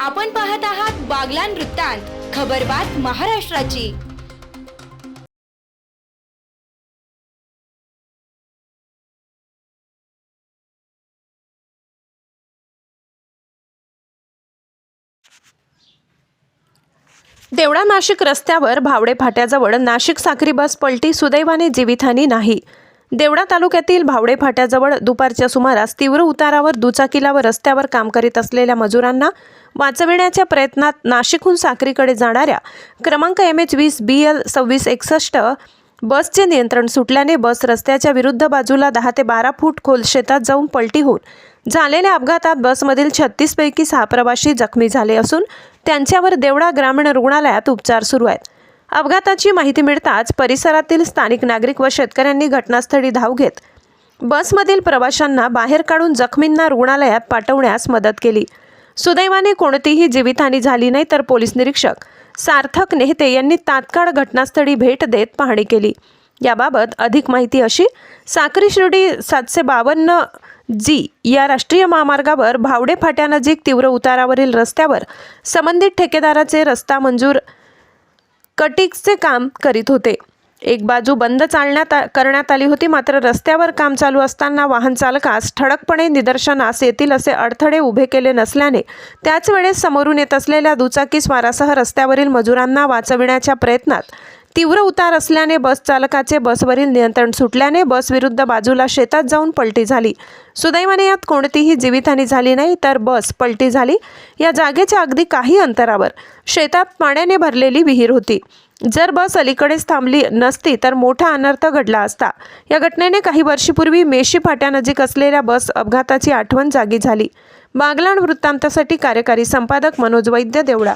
आपण पाहत आहात बागलान वृत्तांत खबरबात महाराष्ट्राची. देवळा नाशिक रस्त्यावर भावडे फाट्याजवळ नाशिक साखरी बस पलटी सुदैवाने जीवितहानी नाही. देवळा तालुक्यातील भावडे फाट्याजवळ दुपारच्या सुमारास तीव्र उतारावर दुचाकीला व रस्त्यावर काम करीत असलेल्या मजुरांना वाचविण्याच्या प्रयत्नात नाशिकहून साक्रीकडे जाणाऱ्या क्रमांक एम एच वीस बी एल सव्वीस एकसष्ट बसचे नियंत्रण सुटल्याने बस रस्त्याच्या विरुद्ध बाजूला दहा ते बारा फूट खोल शेतात जाऊन पलटी होऊन झालेल्या अपघातात बसमधील छत्तीसपैकी सहा प्रवासी जखमी झाले असून त्यांच्यावर देवळा ग्रामीण रुग्णालयात उपचार सुरू आहेत. अपघाताची माहिती मिळताच परिसरातील स्थानिक नागरिक व शेतकऱ्यांनी घटनास्थळी धाव घेत बसमधील प्रवाशांना बाहेर काढून जखमींना रुग्णालयात पाठवण्यास मदत केली. सुदैवाने कोणतीही जीवितहानी झाली नाही तर पोलीस निरीक्षक सार्थक नेहते यांनी तात्काळ घटनास्थळी भेट देत पाहणी केली. याबाबत अधिक माहिती अशी साक्री शिर्डी सातशे बावन्न जी या राष्ट्रीय महामार्गावर भावडे फाट्यानजीक तीव्र उतारावरील रस्त्यावर संबंधित ठेकेदाराचे रस्ता मंजूर कटिक्सचे काम करीत होते. एक बाजू बंद चालण्यात करण्यात आली होती मात्र रस्त्यावर काम चालू असताना वाहन चालकास ठळकपणे निदर्शनास येतील असे अडथळे उभे केले नसल्याने त्याच वेळेस समोरून येत असलेल्या दुचाकी स्वारासह रस्त्यावरील मजुरांना वाचविण्याच्या प्रयत्नात तीव्र उतार असल्याने बस चालकाचे बसवरील नियंत्रण सुटल्याने बस विरुद्ध बाजूला शेतात जाऊन पलटी झाली. सुदैवाने यात कोणतीही जीवितहानी झाली नाही तर बस पलटी झाली. या जागेच्या अगदी काही अंतरावर शेतात पाण्याने भरलेली विहीर होती. जर बस अलीकडेच थांबली नसती तर मोठा अनर्थ घडला असता. या घटनेने काही वर्षीपूर्वी मेशी फाट्यानजीक असलेल्या बस अपघाताची आठवण जागी झाली. बागलाण वृत्तांतासाठी कार्यकारी संपादक मनोज वैद्य देवळा